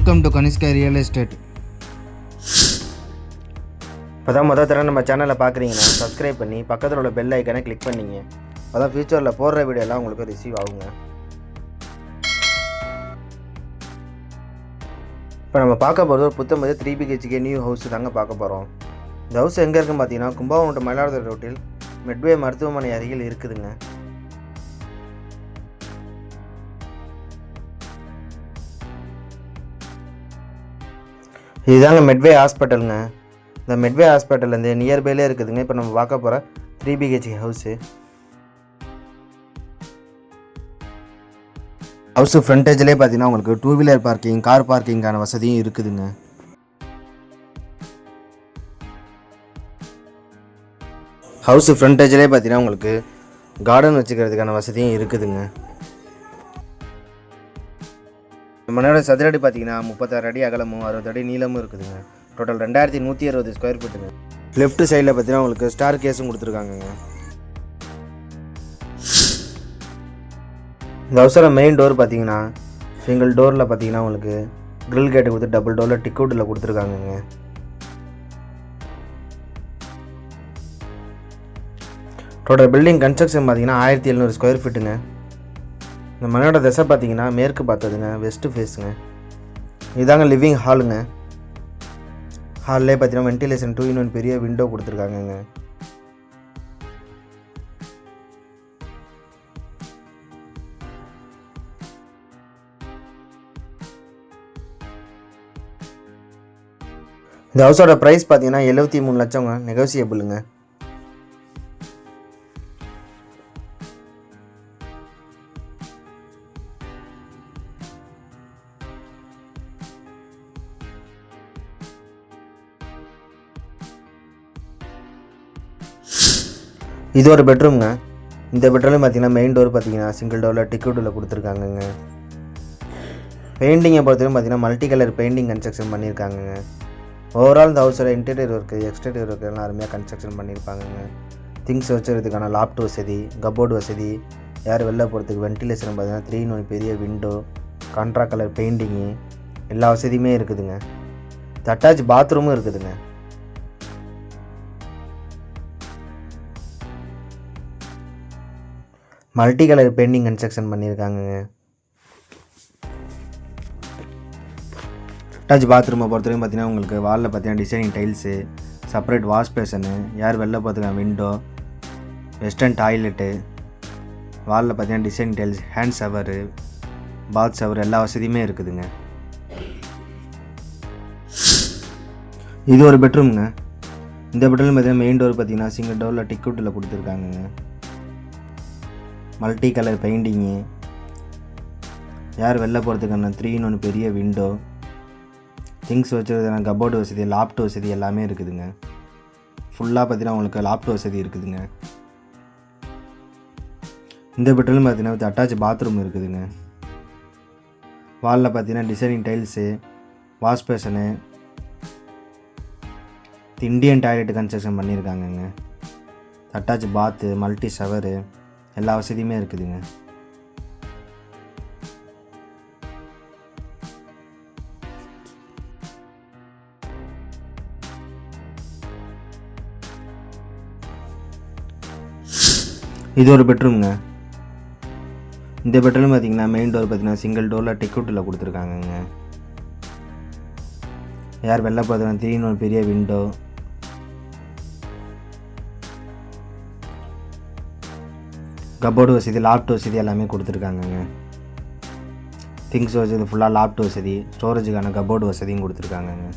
Welcome to Kanishka real estate இப்போ தான் மொதல் தடவை நம்ம சேனலை பார்க்குறீங்கன்னா சப்ஸ்கிரைப் பண்ணி பக்கத்தில் உள்ள பெல் ஐக்கனை கிளிக் பண்ணிங்க. அதான் ஃபியூச்சரில் போடுற வீடியோலாம் உங்களுக்கு ரிசீவ் ஆகுங்க. இப்போ நம்ம பார்க்க போகிறது ஒரு புத்தம்பது த்ரீ பிஹெச்கே நியூ ஹவுஸ் தாங்க பார்க்க போகிறோம் இந்த ஹவுஸ் எங்கே இருக்குன்னு பார்த்தீங்கன்னா கும்பகோணம் மயிலாடுதுறை ரோட்டில் மெட்வே மருத்துவமனை அருகில் இருக்குதுங்க. இதுதாங்க மெட்வே ஹாஸ்பிட்டலுங்க இந்த மெட்வே ஹாஸ்பிட்டல்லேருந்து நியர்பைலே இருக்குதுங்க. இப்போ நம்ம பார்க்க போகிற த்ரீ பிஹெச்கே ஹவுஸு ஹவுஸு ஃப்ரண்டேஜ்லேயே பார்த்தீங்கன்னா உங்களுக்கு டூ வீலர் பார்க்கிங் கார் பார்க்கிங்கான வசதியும் இருக்குதுங்க. ஹவுஸு ஃப்ரண்டேஜ்லேயே பார்த்தீங்கன்னா உங்களுக்கு கார்டன் வச்சுக்கிறதுக்கான வசதியும் இருக்குதுங்க. நம்ம நேரம் சதுரடி பார்த்தீங்கன்னா முப்பத்தாறு அடி அகலமும் அறுபது அடி நீளமும் இருக்குதுங்க. டோட்டல் ரெண்டாயிரத்தி நூற்றி அறுபது ஸ்கொயர் ஃபீட்டுங்க லெஃப்ட் சைடில் பார்த்தீங்கன்னா உங்களுக்கு ஸ்டார் கேஸும் கொடுத்துருக்காங்கங்க. இந்த அவசர மெயின் டோர் பார்த்தீங்கன்னா சிங்கிள் டோரில் பார்த்தீங்கன்னா உங்களுக்கு க்ரில் கேட்டு கொடுத்து டபுள் டோரில் டிக்கவுட்டில் கொடுத்துருக்காங்கங்க. டோட்டல் பில்டிங் கன்ஸ்ட்ரக்ஷன் பார்த்தீங்கன்னா ஆயிரத்தி எழுநூறு ஸ்கொயர் ஃபீட்டுங்க இந்த மலையோட திசை பார்த்தீங்கன்னா மேற்கு பார்த்ததுங்க வெஸ்ட்டு ஃபேஸுங்க இதாங்க லிவிங் ஹாலுங்க ஹால்லே பார்த்தீங்கன்னா வென்டிலேஷன் டூ இன் பெரிய விண்டோ கொடுத்துருக்காங்கங்க. இந்த ஹவுஸோட ப்ரைஸ் பார்த்தீங்கன்னா எழுபத்தி மூணு லட்சங்க நெகோசியபிளுங்க இது ஒரு பெட்ரூம்ங்க. இந்த பெட்ரூம்லையும் பார்த்தீங்கன்னா மெயின் டோர் பார்த்தீங்கன்னா சிங்கிள் டோரில் டிக்கெட்டில் கொடுத்துருக்காங்கங்க. பெயிண்டிங்கை பொறுத்தவரைக்கும் பார்த்தீங்கன்னா மல்டி கலர் பெயிண்டிங் கன்ஸ்ட்ரக்ஷன் பண்ணியிருக்காங்கங்க. ஓவரால் இந்த ஹவுஸோட இன்டீரியர் ஒர்க்கு எக்ஸ்டீரியர் ஒர்க்கு எல்லாம் அருமையாக கன்ஸ்ட்ரக்ஷன் பண்ணியிருப்பாங்கங்க. திங்ஸ் வச்சுறதுக்கான லாப்ட் வசதி கபோர்டு வசதி யார் வெளில போகிறதுக்கு வென்டிலேஷன் பார்த்தீங்கன்னா த்ரீ ஒன் பெரிய விண்டோ கான்ட்ரா கலர் பெயிண்டிங்கு எல்லா வசதியுமே இருக்குதுங்க. அட்டாச் பாத்ரூமும் இருக்குதுங்க. மல்டி கலர் பெயிண்டிங் கன்ஸ்ட்ரக்ஷன் பண்ணியிருக்காங்கங்க. அட்டாச் பாத்ரூமை பொறுத்தவரைக்கும் பார்த்தீங்கன்னா உங்களுக்கு வாலில் பார்த்தீங்கன்னா designing tiles separate wash basin யார் வெளில பார்த்துக்கலாம் விண்டோ வெஸ்டர்ன் டாய்லெட்டு வாலில் பார்த்தீங்கன்னா designing tiles hand shower bath shower எல்லா வசதியுமே இருக்குதுங்க. இது ஒரு பெட்ரூம்ங்க இந்த பெட்ரூம் பார்த்தீங்கன்னா மெயின் டோர் பார்த்தீங்கன்னா சிங்கிள் டோரில் டிக்கெட்டில் கொடுத்துருக்காங்கங்க. Multi colour painting. யார் வெளில போகிறதுக்கான த்ரீன்னு ஒன்று பெரிய விண்டோ திங்ஸ் வச்சுருக்கான கபோர்டு வசதி லாப்ட் வசதி எல்லாமே இருக்குதுங்க. ஃபுல்லாக பார்த்தீங்கன்னா உங்களுக்கு லாப்ட் வசதி இருக்குதுங்க. இந்த பெட்ரூம் பார்த்தீங்கன்னா வித் அட்டாச் பாத்ரூம் இருக்குதுங்க. வாலில் பார்த்தீங்கன்னா designing tiles wash basin Indian toilet construction பண்ணியிருக்காங்கங்க attach bath multi shower எல்லா வசதியுமே இருக்குதுங்க. இது ஒரு பெட்ரூம்ங்க. இந்த பெட்ரூம் பார்த்தீங்கன்னா மெயின் டோர் பார்த்தீங்கன்னா சிங்கிள் டோரில் டிக்கெட்டில் கொடுத்துருக்காங்கங்க. யார் வெளில பார்த்தீங்கன்னா திடீர்னு ஒரு பெரிய விண்டோ கபோர்டு வசதி லாப்ட் வசதி எல்லாமே கொடுத்துருக்காங்கங்க. திங்ஸ் வசதி ஃபுல்லாக லாப்ட் வசதி ஸ்டோரேஜுக்கான கபோர்டு வசதியும் கொடுத்துருக்காங்கங்க.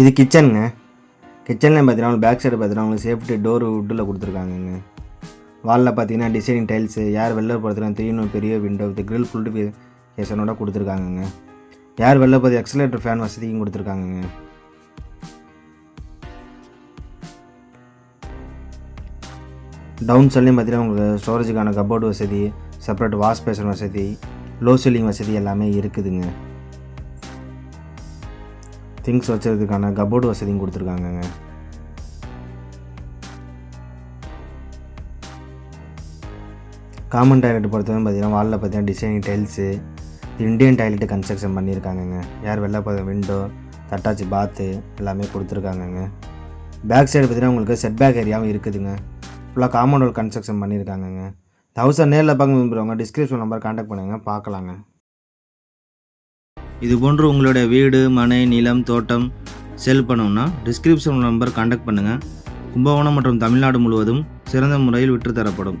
இது கிச்சனுங்க கிச்சனில் பார்த்தீங்கன்னா பேக் சைடு பார்த்தீங்கன்னா உங்களுக்கு சேஃப்டி டோர் வுட்டில் கொடுத்துருக்காங்கங்க. வாலில் பார்த்தீங்கன்னா டிசைனிங் டைல்ஸு யார் வெளில போகிறதுலாம் தெரியணும் பெரிய விண்டோ வித் கிரில் ஃபுல் ஃபேஷனோட கொடுத்துருக்காங்கங்க. யார் வெளில போகிறது எக்ஸலேட்டர் ஃபேன் வசதியும் கொடுத்துருக்காங்கங்க. டவுன் சைட்லேயும் பார்த்தீங்கன்னா உங்களுக்கு ஸ்டோரேஜுக்கான கபோர்டு வசதி செப்பரேட் வாஷ் பேஷன் வசதி லோ சீலிங் வசதி எல்லாமே இருக்குதுங்க. திங்ஸ் வச்சுறதுக்கான கபோர்டு வசதியும் கொடுத்துருக்காங்கங்க. காமன் டாய்லெட் பொறுத்தவரை பார்த்தீங்கன்னா வாலில் பார்த்தீங்கன்னா designing tiles Indian toilet construction பண்ணியிருக்காங்கங்க. யார் வெளில போகிற விண்டோ தட்டாச்சி பாத்து எல்லாமே கொடுத்துருக்காங்கங்க. பேக் சைடு பார்த்தீங்கன்னா உங்களுக்கு செட் பேக் ஏரியாவும் இருக்குதுங்க. ஃபுல்லாக காமன் வால் கன்ஸ்ட்ரக்ஷன் பண்ணியிருக்காங்கங்க. தௌசண்ட் நேரில் பார்க்க விரும்புகிறவங்க டிஸ்கிரிப்ஷன் நம்பர் காண்டாக்ட் பண்ணுங்க பார்க்கலாங்க. இது போன்று உங்களுடைய வீடு மனை நிலம் தோட்டம் செல் பண்ணணும்னா டிஸ்கிரிப்ஷன் நம்பர் காண்டாக்ட் பண்ணுங்கள் கும்பகோணம் மற்றும் தமிழ்நாடு முழுவதும் சிறந்த முறையில் விற்றுத்தரப்படும்.